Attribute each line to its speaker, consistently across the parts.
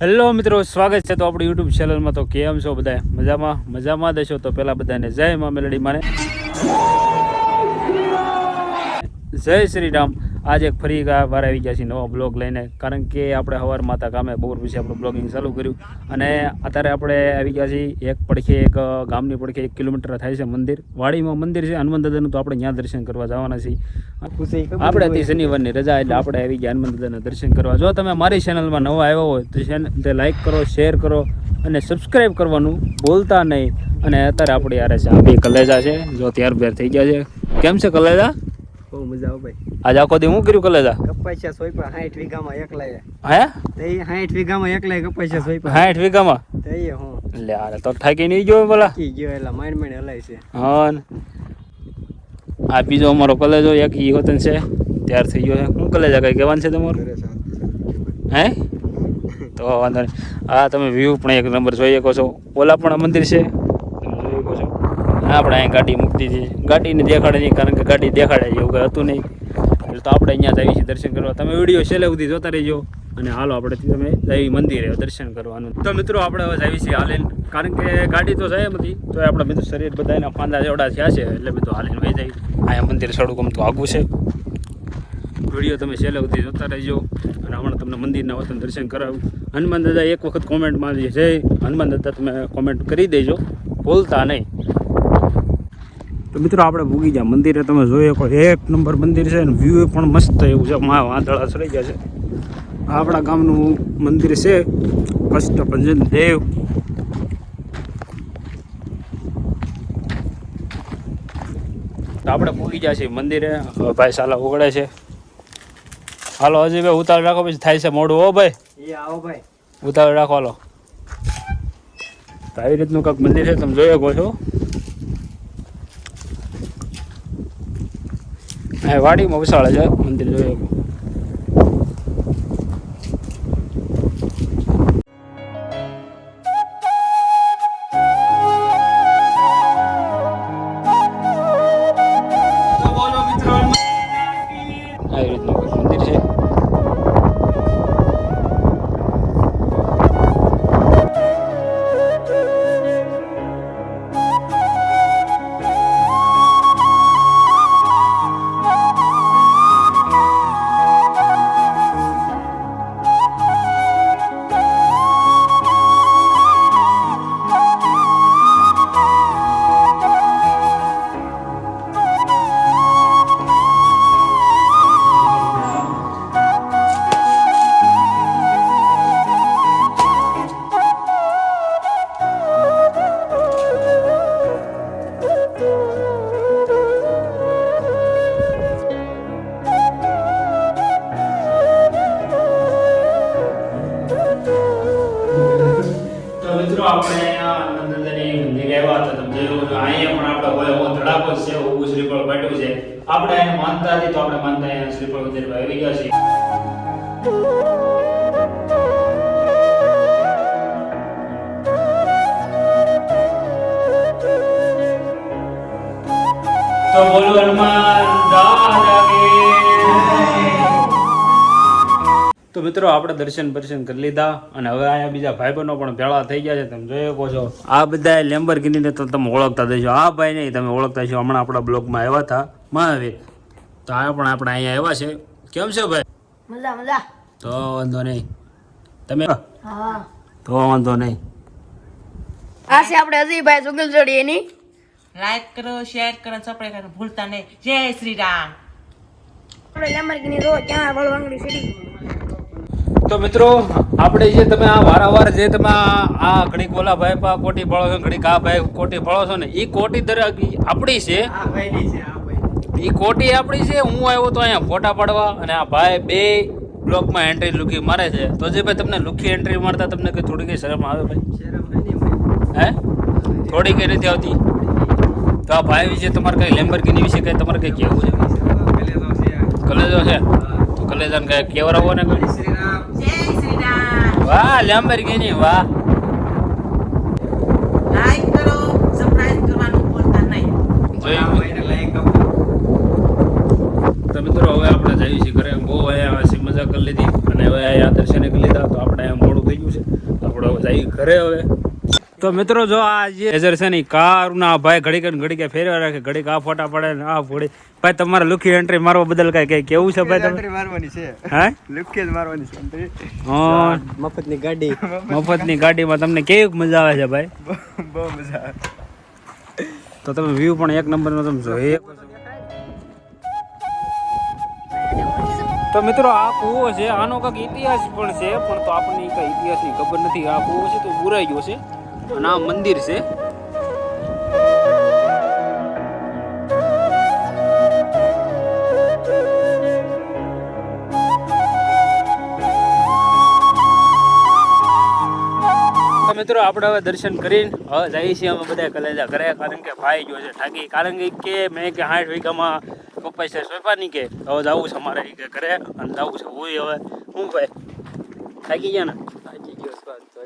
Speaker 1: Hello મિત્રો, સ્વાગત છે તો આપણી યુટ્યુબ ચેનલમાં તો કેમ છો બધા મજામાં? મજામાં દેશો તો પહેલાં બધાને જય મા મેલડી માને. જય શ્રી રામ. આજે એક ફરી વાર આવી ગયા છીએ નવો બ્લોગ લઈને. કારણ કે આપણે હવાર માતા ગામે બપોર પછી આપણું બ્લોગિંગ ચાલુ કર્યું. અને અત્યારે આપણે આવી ગયા છીએ એક પડખે એક ગામની પડખે એક કિલોમીટર થાય છે મંદિર. વાડીમાં મંદિર છે. હનુમાન દાદાનું તો આપણે ત્યાં દર્શન કરવા જવાના છીએ. આપણે હતી શનિવારની રજા એટલે આપણે આવી ગયા હનુમાન દાદાના દર્શન કરવા. જો તમે મારી ચેનલમાં નવા આવ્યા હોય તો ચેનલ લાઈક કરો શેર કરો અને સબસ્ક્રાઈબ કરવાનું ભૂલતા નહીં. અને અત્યારે આપણે યારે છે. આ બે કલેજા છે. જો ત્યાર થઈ ગયા છે. કેમ છે કલેજા?
Speaker 2: બહુ મજા આવે ભાઈ.
Speaker 1: આજે આખો દી હું કર્યું કલેજા
Speaker 2: કપાસિયા સોયપા સાઠ વીઘામાં એકલાય.
Speaker 1: હે?
Speaker 2: તે સાઠ વીઘામાં એકલાય કપાસિયા સોયપા.
Speaker 1: સાઠ વીઘામાં?
Speaker 2: તે હું.
Speaker 1: લે અરે તો થાકી નહીં ગયો બોલા
Speaker 2: કી ગયો એટલે માંડ માંડ હલાય છે.
Speaker 1: હા આ બીજો અમારો કલેજો એક ઈ હોતન છે. ત્યાર થઈ ગયો છે. શું કલેજા કઈ કહેવાનું છે તમારું? હે? તો વાંધો નહીં. હા તમે વ્યૂ પણ એક નંબર જોઈ શકો છો. ઓલા પણ મંદિર છે તમે જોઈ શકો છો અને આપણે અહીં ગાડી મૂકતી હતી ગાડીને દેખાડે નહીં, કારણ કે ગાડી દેખાડે એવું કંઈ હતું નહીં. એટલે તો આપણે અહીંયા જ આવી છીએ દર્શન કરવા. તમે વીડિયો છેલ્લે સુધી જોતા રહીજો. અને હાલો આપણે તમે જઈ મંદિરે દર્શન કરવાનું. તો મિત્રો, આપણે હવે જઈએ છીએ હાલીને. કારણ કે ગાડી તો જાય હતી તો આપણે મિત્ર શરીર બધાના પાંદા જેવડા થયા છે. એટલે બધું હાલીને વહી જાય અહીંયા મંદિર થોડુંક ગમતું આગું છે. વીડિયો તમે છેલ્લે સુધી જોતા રહેજો. અને હમણાં તમને મંદિરના વતન દર્શન કરાવું. હનુમાન દાદા એક વખત કોમેન્ટમાં જે હનુમાન દાદા તમે કોમેન્ટ કરી દેજો. ભૂલતા નહીં. તો મિત્રો આપણે ભૂગી જાય મંદિરે તમે જોઈ શકો એક નંબર મંદિર છે અને વ્યૂ પણ મસ્ત એવું છે. મા વાદળા ચડી ગયા છે. આપણા ગામનું મંદિર છે કષ્ટભંજન દેવ. તો આપણે ભૂગી જાય છીએ મંદિરે. ભાઈ સાલા ઉગડે છે. હાલો હજી ભાઈ ઉતાવળ રાખો પછી થાય છે મોડું. હો ભાઈ.
Speaker 2: એ આવો ભાઈ.
Speaker 1: ઉતાવળ રાખો હાલો. આવી રીતનું કંઈક મંદિર છે તમે જોઈ શકો છો. વાડીમાં વિશાળ છે મંદિર જોઈ શ્રીફળ પાટ્યું છે. આપણે એને માનતા હતી તો આપણે માનતા અહીંયા શ્રીફળ મંદિરમાં આવી ગયા છીએ. તો બોલો હનુમાન. તો મિત્રો આપણે દર્શન દર્શન કરી લીધા અને હવે અહીંયા બીજા ભાઈબંધો પણ ભેળા થઈ ગયા છે. તમે જોઈ શકો છો. આ બધા લેમ્બરગીનીને તો તમે ઓળખતા દેશો આ ભાઈ નહીં તમે ઓળખતા છો હમણાં આપણા બ્લોગમાં આવ્યા હતા મહાવીર. તો આ પણ આપણે અહીંયા આવ્યા છે. કેમ છે ભાઈ?
Speaker 3: મજા મજા.
Speaker 1: તો વાંધો નહીં. તમે?
Speaker 3: હા.
Speaker 1: તો વાંધો નહીં.
Speaker 3: આ છે આપણે અજયભાઈ સુગલ જોડી એની.
Speaker 4: લાઈક કરો શેર કરો સબસ્ક્રાઇબ કરો. ભૂલતા નહીં. જય શ્રી રામ.
Speaker 3: આપણે લેમરગીની રો ક્યાં વળવાંગડી સીડી.
Speaker 1: તો મિત્રો આપણે જે તમે આ વારંવાર જે તમે આ ઘડી ઓલા ભાઈ પા કોટી ભળો છો ઘડીક આ ભાઈ કોટી ભળો છો ને એ કોટી આપણી છે. એ કોટી આપણી છે હું આવ્યો તો અહીંયા ફોટા પાડવા અને આ ભાઈ બે બ્લોકમાં એન્ટ્રી લુકી મારે છે. તો જે ભાઈ તમને લુખી એન્ટ્રી મારતા તમને કઈ થોડી કઈ શરમ આવે ભાઈ? હે? થોડી કઈ નથી આવતી? તો આ ભાઈ વિશે તમારે કઈ લેમ્બરગીની વિશે કઈ તમારે કઈ કહેવું છે?
Speaker 2: છે.
Speaker 1: કલેજો છે? તો કલેજાને કઈ કેવરાવો ને કઈ
Speaker 2: શ્રી રામ
Speaker 4: જય શ્રી રામ
Speaker 1: વાહ લેમ્બરગીની વાહ.
Speaker 4: લાઈક કરો સબસ્ક્રાઇબ કરવાનું ભૂલતા નહીં.
Speaker 1: તો મિત્રો હવે આપણે જઈએ છીએ ઘરે બહુ અહીંયા મજા કરી લીધી. અને અને હવે અહીંયા દર્શને કરી લીધા તો આપણે અહીંયા મોડું થઈ ગયું છે. આપણે હવે જઈએ ઘરે હવે. તો મિત્રો જો આ જે છે ને કાર ના ભાઈ ઘડીક ને ઘડીક ફેરવા રાખે. ઘડીક આ ફોટા પડે ને આ ફોડી. ભાઈ તમારે લુખી એન્ટ્રી મારવા બદલ કઈ કઈ કેવું છે ભાઈ તમે?
Speaker 2: મારવાની છે.
Speaker 1: હે?
Speaker 2: લુકે જ મારવાની છે.
Speaker 1: હા.
Speaker 2: મફતની ગાડી.
Speaker 1: મફતની ગાડીમાં તમને કેવી મજા આવે છે ભાઈ?
Speaker 2: બહુ મજા આવે.
Speaker 1: તો તમે વ્યૂ પણ એક નંબરનો તમે જોઈ તો મિત્રો આ કૂવો છે. આનો કંઈક ઇતિહાસ પણ છે પણ તો આપણને કંઈ કઈ ઇતિહાસની ખબર નથી. આ કૂવો છે તો બુરાઈ ગયો છે. આ મંદિર છે. મિત્રો, આપણે હવે દર્શન કરીને હવે જઈએ છીએ અમે બધા કલેજા કરે કારણ કે ભાઈ જો છે થાકી કારણ કે કે મેં કે સાઠ વીઘામાં કપાઈ છે સોપાની કે હવે જવું છે અમારે ઈ કે ઘરે, અને જવું છે હું હવે. હું ભાઈ થાકી ગયા ને?
Speaker 2: ગયો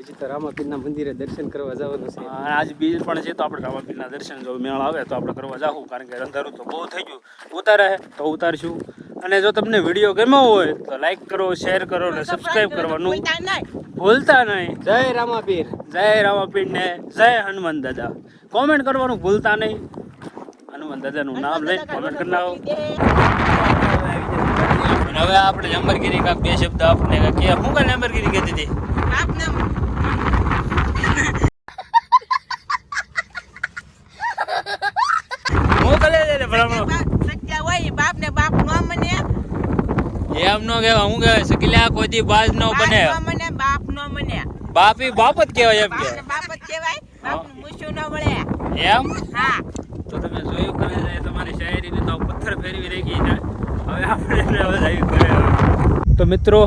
Speaker 2: હજી તો રામાપીરના મંદિરે દર્શન કરવા જવાનું છે.
Speaker 1: આજ બીજ પણ છે તો આપણે રામાપીરના દર્શન જો મેળ આવે તો આપણે કરવા જાવું કારણ કે અંધારું તો બહુ થઈ ગયું. ઉતારે તો ઉતારશું. અને જો તમને વીડિયો ગમ્યો હોય તો લાઈક કરો શેર કરો અને સબસ્ક્રાઇબ કરવાનું
Speaker 4: ભૂલતા નહીં.
Speaker 2: જય રામાપીર.
Speaker 1: જય રામાપીર ને જય હનુમાન દાદા. કોમેન્ટ કરવાનું ભૂલતા નહીં. હનુમાન દાદાનું નામ લઈ કોમેન્ટ કરી નાખો અને હવે આપણે લેમ્બરગીરી કાંક બે શબ્દ આપણે કે શું કાંઈ લેમ્બરગીરી કહેતી હતી
Speaker 4: બાપને
Speaker 1: હું કરે છે રે ભલામણો?
Speaker 4: બાપ સચ્ચા હોય એ બાપને બાપ નો મને
Speaker 1: એમ નો કહેવાય? હું કહેવાય? શકીલા કોઈ બાજ નો બને
Speaker 4: બાપ નો મને બાપ નો મને
Speaker 1: બાપી બાપ જ કહેવાય એમ કે.
Speaker 4: બાપ જ કહેવાય. બાપનું મૂછું ન વળે.
Speaker 1: એમ?
Speaker 4: હા.
Speaker 1: તો તમે જોયું કરે છે તમારી શાયરીને તો પથ્થર ફેરવી રહી છે. ને હવે આપણે હવે જઈએ કરે તો મિત્રો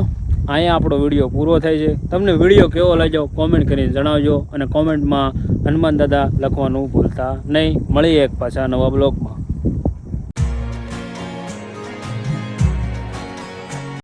Speaker 1: અહીંયા આપણો વીડિયો પૂરો થાય છે. તમને વીડિયો કેવો લાગ્યો કોમેન્ટ કરીને જણાવજો અને કોમેન્ટમાં હનુમાન દાદા લખવાનું ભૂલતા નહીં. મળીએ એક પાછા નવા બ્લોગમાં.